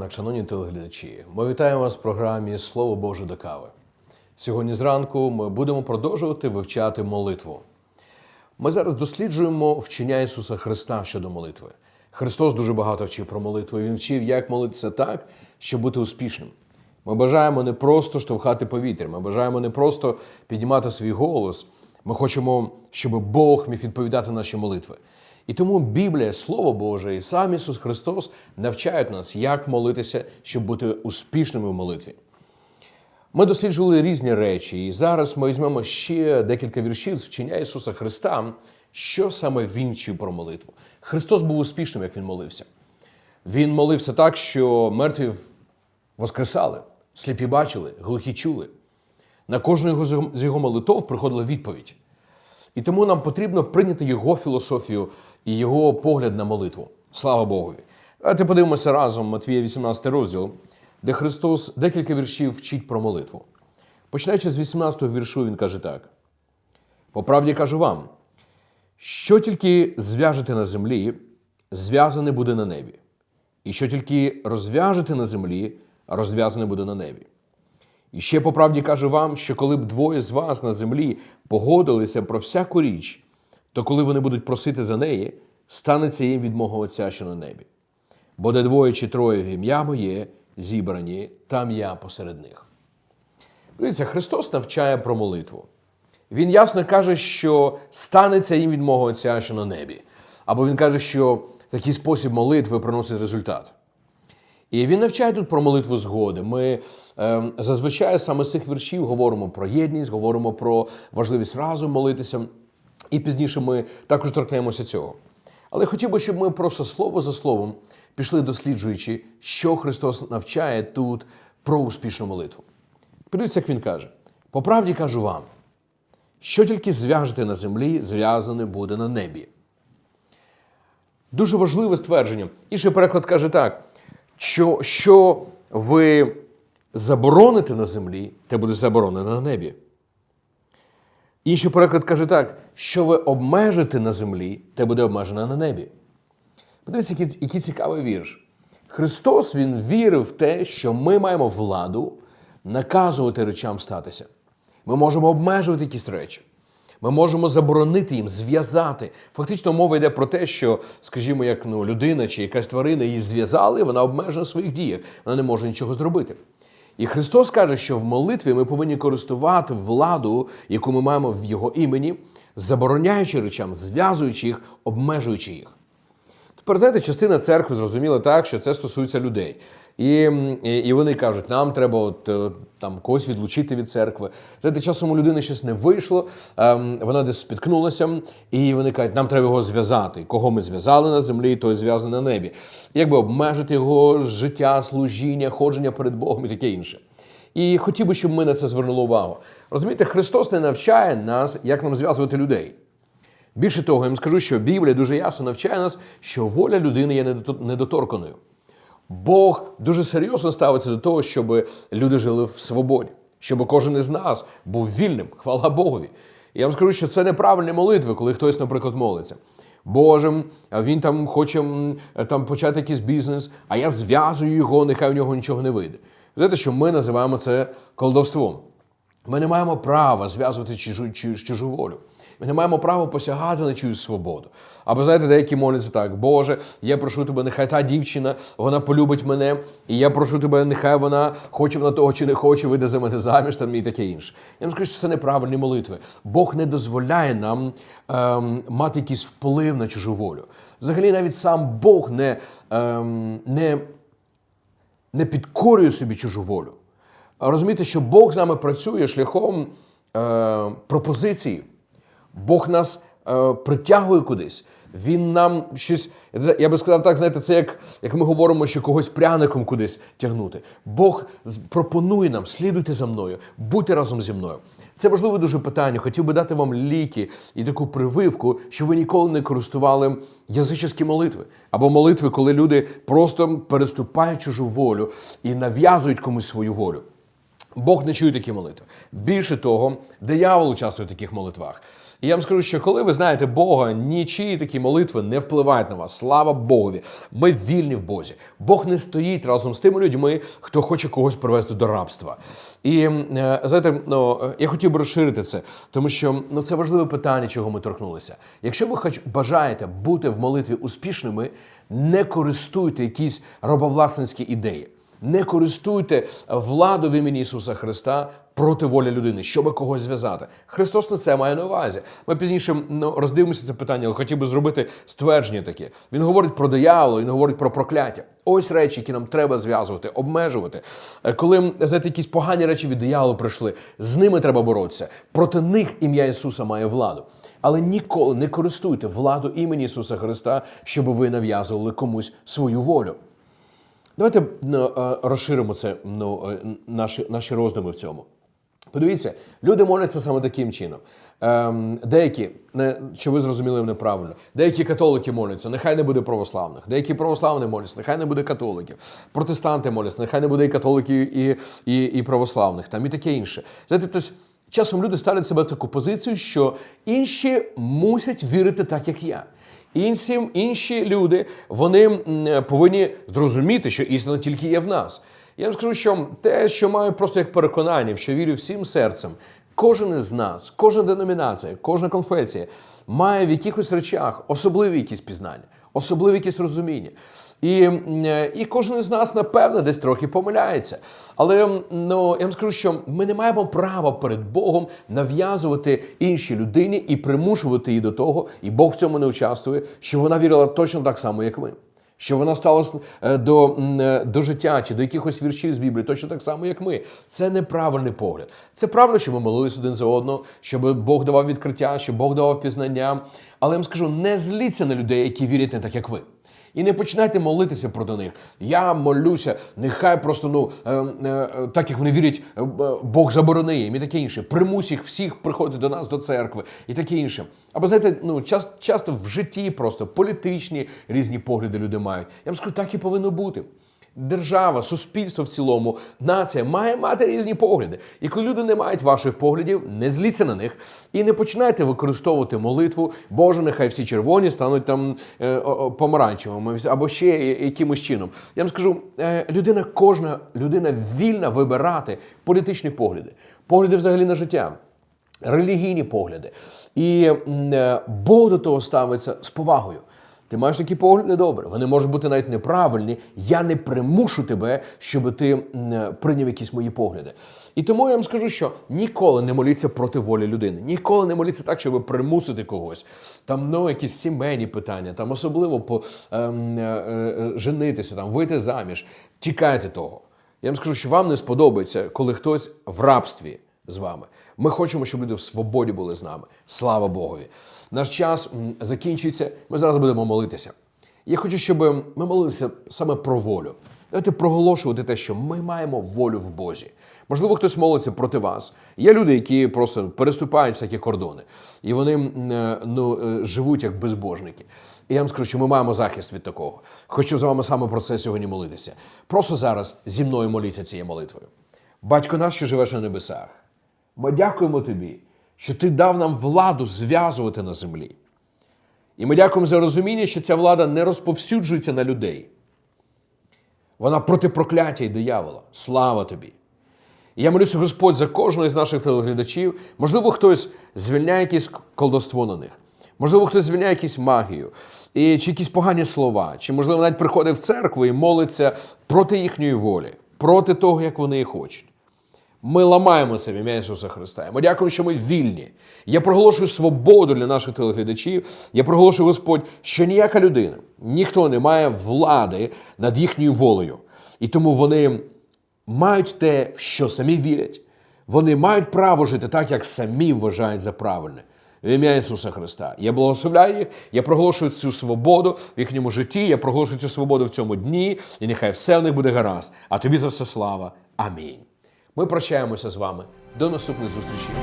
ранок, шановні телеглядачі. Ми вітаємо вас в програмі Слово Боже до кави. Сьогодні зранку ми будемо продовжувати вивчати молитву. Ми зараз досліджуємо вчення Ісуса Христа щодо молитви. Христос дуже багато вчив про молитву. Він вчив, як молитися так, щоб бути успішним. Ми бажаємо не просто штовхати повітря, ми бажаємо не просто піднімати свій голос. Ми хочемо, щоб Бог міг відповідати на наші молитви. І тому Біблія, Слово Боже, і сам Ісус Христос навчають нас, як молитися, щоб бути успішними в молитві. Ми досліджували різні речі, і зараз ми візьмемо ще декілька віршів з вчення Ісуса Христа, що саме Він вчив про молитву. Христос був успішним, як Він молився. Він молився так, що мертві воскресали, сліпі бачили, глухі чули. На кожну його з його молитов приходила відповідь. І тому нам потрібно прийняти його філософію і його погляд на молитву. Слава Богові! Давайте подивимося разом Матвія 18 розділ, де Христос декілька віршів вчить про молитву. Починаючи з 18 віршу, він каже так: По правді кажу вам, що тільки зв'яжете на землі, зв'язане буде на небі, і що тільки розв'яжете на землі, розв'язане буде на небі. І ще по правді кажу вам, що коли б двоє з вас на землі погодилися про всяку річ, то коли вони будуть просити за неї, станеться їм від мого Отця, що на небі. Бо де двоє чи троє в ім'я моє зібрані, там я посеред них. Дивіться, Христос навчає про молитву. Він ясно каже, що станеться їм від мого Отця, що на небі. Або він каже, що такий спосіб молитви приносить результат. І він навчає тут про молитву згоди. Ми е, зазвичай саме з цих віршів говоримо про єдність, говоримо про важливість разом молитися. І пізніше ми також торкнемося цього. Але хотів би, щоб ми просто слово за словом пішли досліджуючи, що Христос навчає тут про успішну молитву. Подивіться, як він каже: по правді кажу вам, що тільки зв'яжете на землі, зв'язане буде на небі. Дуже важливе ствердження. Інший переклад каже так: що, що ви забороните на землі, те буде заборонено на небі. Інший переклад каже так: що ви обмежите на землі, те буде обмежено на небі. Подивіться, який, який цікавий вірш. Христос Він вірив в те, що ми маємо владу наказувати речам статися. Ми можемо обмежувати якісь речі. Ми можемо заборонити їм, зв'язати. Фактично, мова йде про те, що, скажімо, як ну, людина чи якась тварина її зв'язали, вона обмежена в своїх діях, вона не може нічого зробити. І Христос каже, що в молитві ми повинні користувати владу, яку ми маємо в Його імені, забороняючи речам, зв'язуючи їх, обмежуючи їх. Тепер, знаєте, частина церкви зрозуміла так, що це стосується людей. І і, вони кажуть, нам треба от, е, там когось відлучити від церкви. Знаєте, часом у людини щось не вийшло, ем, вона десь спіткнулася, і вони кажуть, нам треба його зв'язати. Кого ми зв'язали на землі, той зв'язаний на небі. Якби обмежити його життя, служіння, ходження перед Богом і таке інше. І хотів би, щоб ми на це звернули увагу. Розумієте, Христос не навчає нас, як нам зв'язувати людей. Більше того, я вам скажу, що Біблія дуже ясно навчає нас, що воля людини є недоторканою. Бог дуже серйозно ставиться до того, щоб люди жили в свободі, щоб кожен із нас був вільним, хвала Богові. Я вам скажу, що це неправильні молитви, коли хтось, наприклад, молиться. Боже, він там хоче там, почати якийсь бізнес, а я зв'язую його, нехай у нього нічого не вийде. Знаєте, що ми називаємо це колдовством. Ми не маємо права зв'язувати чужу, чужу волю. Ми не маємо права посягати на чиюсь свободу. Або знаєте, деякі моляться так: Боже, я прошу тебе, нехай та дівчина, вона полюбить мене, і я прошу тебе, нехай вона хоче вона того чи не хоче, вийде за мене заміж там і таке інше. Я вам скажу, що це неправильні молитви. Бог не дозволяє нам ем, мати якийсь вплив на чужу волю. Взагалі, навіть сам Бог не, ем, не, не підкорює собі чужу волю. Розумієте, що Бог з нами працює шляхом е, пропозиції. Бог нас е, притягує кудись. Він нам щось, я би сказав так, знаєте, це як як ми говоримо, що когось пряником кудись тягнути. Бог пропонує нам, слідуйте за мною, будьте разом зі мною. Це важливе дуже питання. Хотів би дати вам ліки і таку прививку, що ви ніколи не користували язичні молитви. Або молитви, коли люди просто переступають чужу волю і нав'язують комусь свою волю. Бог не чує такі молитви. Більше того, диявол участвує в таких молитвах. І я вам скажу, що коли ви знаєте Бога, нічиї такі молитви не впливають на вас. Слава Богові. Ми вільні в Бозі. Бог не стоїть разом з тими людьми, хто хоче когось привести до рабства. І е, знаєте, ну, я хотів би розширити це, тому що ну, це важливе питання, чого ми торкнулися. Якщо ви хоч бажаєте бути в молитві успішними, не користуйте якісь робовласницькі ідеї. Не користуйте владу в імені Ісуса Христа проти волі людини, щоб когось зв'язати. Христос на це має на увазі. Ми пізніше ну, роздивимося це питання, але хотів би зробити ствердження таке. Він говорить про диявола, він говорить про прокляття. Ось речі, які нам треба зв'язувати, обмежувати. Е, Коли знаєте, якісь погані речі від дияволу прийшли, з ними треба боротися. Проти них ім'я Ісуса має владу. Але ніколи не користуйте владу імені Ісуса Христа, щоб ви нав'язували комусь свою волю. Давайте е, розширимо це ну, е, наші, наші роздуми в цьому. Подивіться, люди моляться саме таким чином. Ем, деякі, не, чи ви зрозуміли мене правильно, деякі католики моляться, нехай не буде православних, деякі православні моляться, нехай не буде католиків, протестанти моляться, нехай не буде і католиків, і, і, і православних, там і таке інше. Знаєте, тобто, часом люди ставлять себе в таку позицію, що інші мусять вірити так, як я. Інші, інші люди вони повинні зрозуміти, що істина тільки є в нас. Я вам скажу, що те, що маю просто як переконання, що вірю всім серцем, кожен із нас, кожна деномінація, кожна конфесія має в якихось речах особливі якісь пізнання, особливі якісь розуміння. І, і кожен із нас, напевне, десь трохи помиляється. Але ну, я вам скажу, що ми не маємо права перед Богом нав'язувати іншій людині і примушувати її до того, і Бог в цьому не участвує, що вона вірила точно так само, як ми. Що вона сталася е, до, е, до життя чи до якихось віршів з Біблії, точно так само, як ми. Це неправильний погляд. Це правильно, що ми молились один за одного, щоб Бог давав відкриття, щоб Бог давав пізнання. Але я вам скажу, не зліться на людей, які вірять не так, як ви. І не починайте молитися проти них. Я молюся, нехай просто ну е, е, так як вони вірять, е, Бог заборони їм і таке інше. Примусь їх всіх приходити до нас до церкви і таке інше. Або знаєте, ну час, часто в житті просто політичні різні погляди люди мають. Я вам скажу, так і повинно бути. Держава, суспільство в цілому, нація має мати різні погляди. І коли люди не мають ваших поглядів, не зліться на них і не починайте використовувати молитву. Боже, нехай всі червоні стануть там е, помаранчевими або ще якимось чином. Я вам скажу, е, людина, кожна людина вільна вибирати політичні погляди, погляди взагалі на життя релігійні погляди. І е, Бог до того ставиться з повагою. Ти маєш такі погляди добре. Вони можуть бути навіть неправильні. Я не примушу тебе, щоб ти прийняв якісь мої погляди. І тому я вам скажу, що ніколи не моліться проти волі людини. Ніколи не моліться так, щоб примусити когось. Там ну, якісь сімейні питання, там особливо по ем, е, е, женитися, там вийти заміж. Тікайте того. Я вам скажу, що вам не сподобається, коли хтось в рабстві з вами. Ми хочемо, щоб люди в свободі були з нами. Слава Богові. Наш час закінчується. Ми зараз будемо молитися. Я хочу, щоб ми молилися саме про волю. Давайте проголошувати те, що ми маємо волю в Бозі. Можливо, хтось молиться проти вас. Є люди, які просто переступають всякі кордони, і вони е, ну, е, живуть як безбожники. І я вам скажу, що ми маємо захист від такого. Хочу з вами саме про це сьогодні молитися. Просто зараз зі мною моліться цією молитвою. Батько наш, що живеш на небесах, ми дякуємо тобі, що ти дав нам владу зв'язувати на землі. І ми дякуємо за розуміння, що ця влада не розповсюджується на людей. Вона проти прокляття і диявола. Слава тобі! І я молюся, Господь, за кожного із наших телеглядачів. Можливо, хтось звільняє якесь колдовство на них. Можливо, хтось звільняє якусь магію, і, чи якісь погані слова, чи, можливо, навіть приходить в церкву і молиться проти їхньої волі, проти того, як вони хочуть. Ми ламаємо це в ім'я Ісуса Христа. Ми дякуємо, що ми вільні. Я проголошую свободу для наших телеглядачів. Я проголошую, Господь, що ніяка людина, ніхто не має влади над їхньою волею. І тому вони мають те, в що самі вірять. Вони мають право жити так, як самі вважають за правильне. В ім'я Ісуса Христа. Я благословляю їх, я проголошую цю свободу в їхньому житті, я проголошую цю свободу в цьому дні, і нехай все в них буде гаразд. А тобі за все слава. Амінь. Ми прощаємося з вами. До наступних зустрічей.